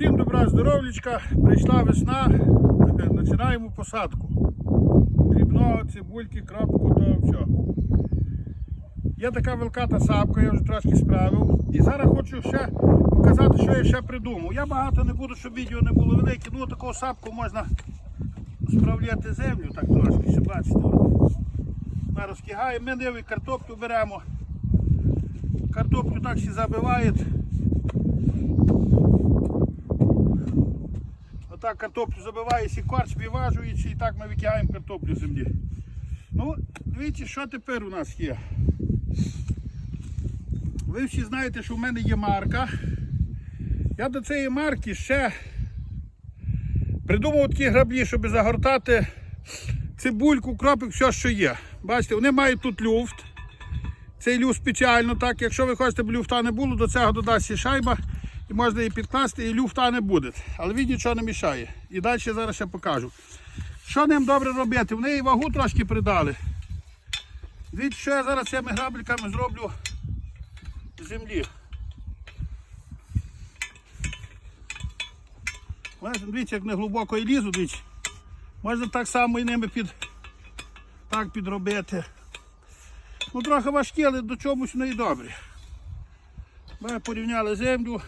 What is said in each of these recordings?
Всім добра здоров'ячка, прийшла весна, починаємо посадку. Дрібного, цибульки, кропку, то все. Є така великата сапка, я вже трошки справив. І зараз хочу ще показати, що я ще придумав. Я багато не буду, щоб відео не було велике. Ну таку сапку можна справляти землю так трошки, ще бачите. Ми розкигаємо, ми диви картоплю беремо. Картоплю так всі забивають. Отак картоплю забиваєш і корч виважуючи, і так ми викидаємо картоплю з землі. Ну, дивіться, що тепер у нас є. Ви всі знаєте, що в мене є марка. Я до цієї марки ще придумав такі граблі, щоб загортати цибульку, кропик, все, що є. Бачите, вони мають тут люфт. Цей люфт спеціально, так, якщо ви хочете, щоб люфта не було, до цього додасться шайба і можна її підкласти, і люфта не буде. Але він нічого не мішає. І далі зараз ще покажу. Що ним добре робити? Вони і вагу трошки придали. Дивіться, що я зараз цими грабликами зроблю землі. Дивіться, як не глибоко і лізу, дивіться. Можна так само і ними під, так підробити. Ну трохи важкі, але до чомусь вони і добрі. Ми порівняли землю.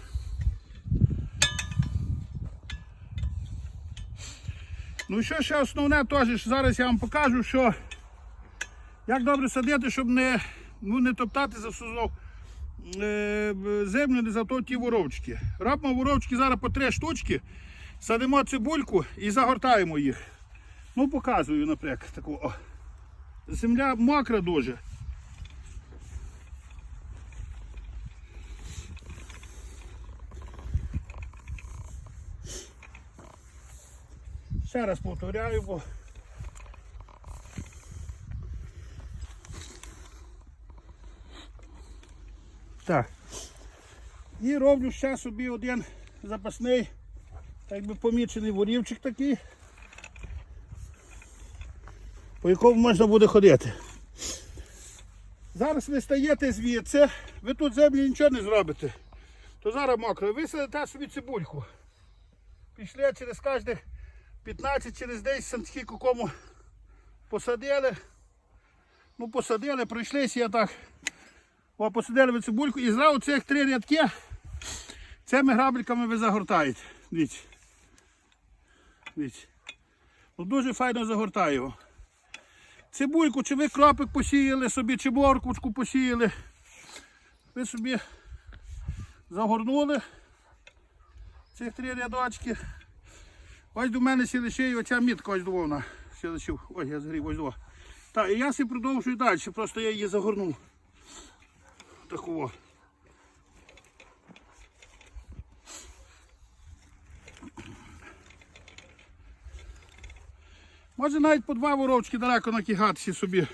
Ну що ще основне теж, зараз я вам покажу, що як добре садити, щоб не, ну, не топтати за сузок е, землю, не зато ті воровчики. Робимо воровчики зараз по три штучки, садимо цибульку і загортаємо їх. Ну показую, наприклад, таку. О. Земля мокра дуже. Ще раз повторяю, бо так. І роблю ще собі один запасний, так би помічений ворівчик такий, по якому можна буде ходити. Зараз ви стаєте звідси, ви тут землі нічого не зробите, то зараз мокро, ви садите собі цибульку. Пішли через кожних 15 через 10 сантихіку кому посадили. Ну посадили, пройшлися я так. О, посадили ви цибульку і зразу цих три рядки цими грабликами ви загортаєте. Дивіться. Дивіться. Ну, дуже файно загортаю його. Цибульку, чи ви кропик посіяли собі, чи морквочку посіяли. Ви собі загорнули цих три рядочки. Ось до мене ще лише оця мітка ось довона. Лишив. Ой, я згрів, ось до. Так, і я собі продовжую далі, просто я її загорнув. Такого. Може навіть по два воровчики далеко накигатися собі.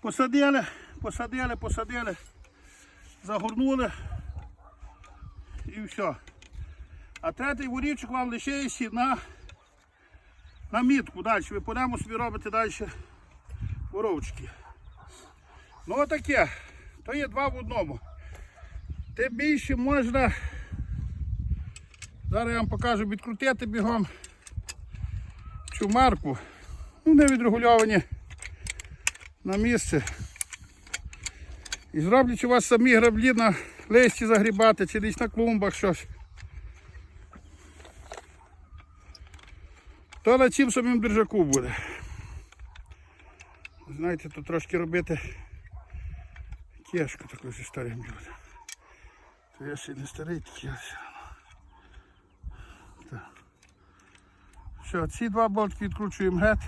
Посадили, посадили, посадили, загорнули і все. А третій ворівчик вам лишається на, на мітку далі. Ви ньому собі робите далі воровчики. Ну отаке. То є два в одному. Тим більше можна. Зараз я вам покажу відкрутити бігом цю марку. Ну, не відрегульовані на місце. І зроблять у вас самі граблі на листі загрібати чи десь на клумбах щось. То на цім самим держаку буде. Знаєте, тут трошки робити тяжко такою зі старим людям. То я ще не старий такий ось. Так. Все, ці два болтики відкручуємо гет.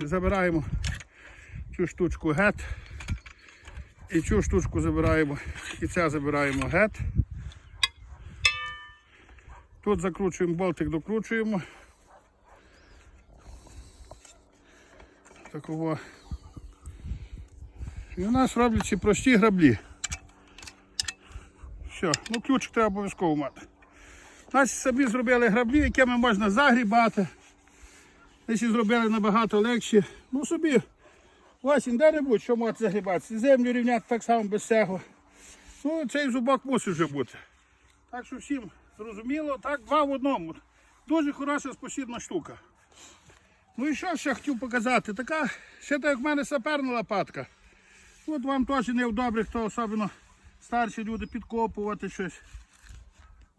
Забираємо цю штучку гет. І цю штучку забираємо, і це забираємо гет. Тут закручуємо болтик, докручуємо. Такого. І у нас робляться прості граблі. Все, ну ключик треба обов'язково мати. Нас собі зробили граблі, якими можна загрібати. Десь зробили набагато легші. Ну собі осінь де-небудь, що можете загрібати. Землю рівняти так само без цього. Ну цей зубок мусить вже бути. Так що всім зрозуміло, так, два в одному. Дуже хороша спосібна штука. Ну і що ще хотів показати? Така, ще так як в мене саперна лопатка. От вам теж не вдобре, хто особливо старші люди підкопувати щось.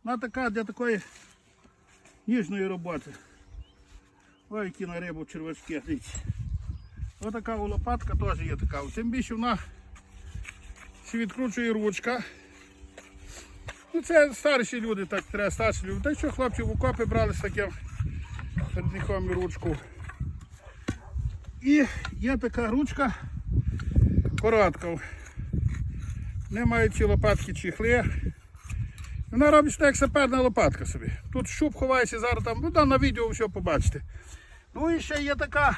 Вона така для такої ніжної роботи. Ой, які на рибу червачки. Дивіться. Ось така лопатка теж є така. Тим більше вона ще відкручує ручка. Ну це старші люди, так треба старші люди. Та що хлопці в окопи брали з таким і ручку. І є така ручка коротка. Не мають ці лопатки чехли. Вона робить так, як саперна лопатка собі. Тут щуп ховається зараз там, ну там на відео все побачите. Ну і ще є така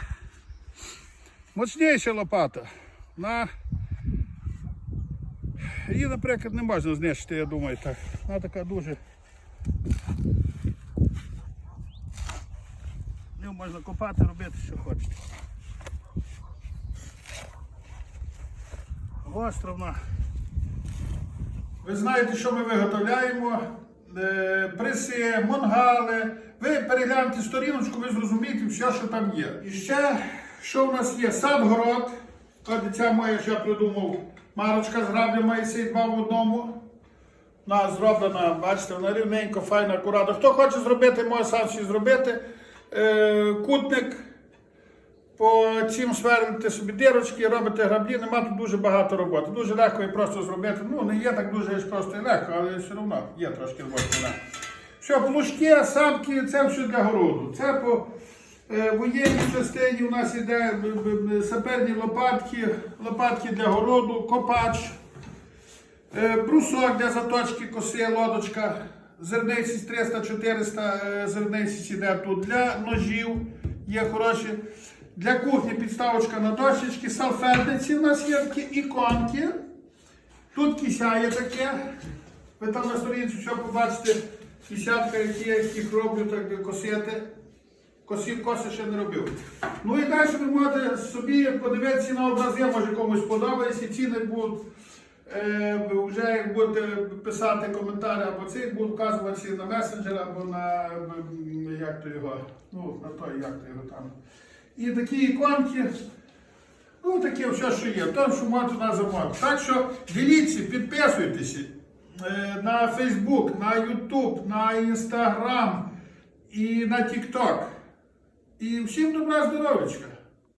моцніша лопата. На... Її, наприклад, не можна знищити, я думаю, так. Вона така дуже. Не можна копати, робити, що хочете. Гостра вона. Ви знаєте, що ми виготовляємо? Е, Приси, монгали. Ви перегляньте сторіночку, ви зрозумієте все, що там є. І ще, що в нас є? Садгород. Ця моя, що я придумав, марочка з граблями і два в одному. Вона зроблена, бачите, вона рівненько, файна, акуратна. Хто хоче зробити, може сам собі зробити. Е, кутник. По цим сверлите собі дирочки, робите граблі, нема тут дуже багато роботи. Дуже легко і просто зробити. Ну, не є так дуже просто і легко, але все одно є трошки роботи. Що, плужки, сапки, це все для городу. Це по е, воєнній частині у нас б- б- б- саперні лопатки, лопатки для городу, копач, е, брусок для заточки коси, лодочка, зерниці 300-400 е, зерниці іде тут. Для ножів є хороші. Для кухні підставочка на дощечки, салфетниці у нас є такі іконки. Тут кися є таке. Ви там на сторінці все побачите. Кисятка, які я їх роблю, так косити. Косі, коси ще не робив. Ну і далі ви можете собі подивитися на образи, може комусь подобається. Ціни будуть е, вже як будете писати коментарі або це будуть вказуватися на месенджер або на як то його, ну на той, як то його там. І такі іконки. Ну, таке все, що є. Там, що можете на замовити. Так що діліться, підписуйтеся е, на Facebook, на YouTube, на Instagram і на TikTok. І всім добра здоров'ячка.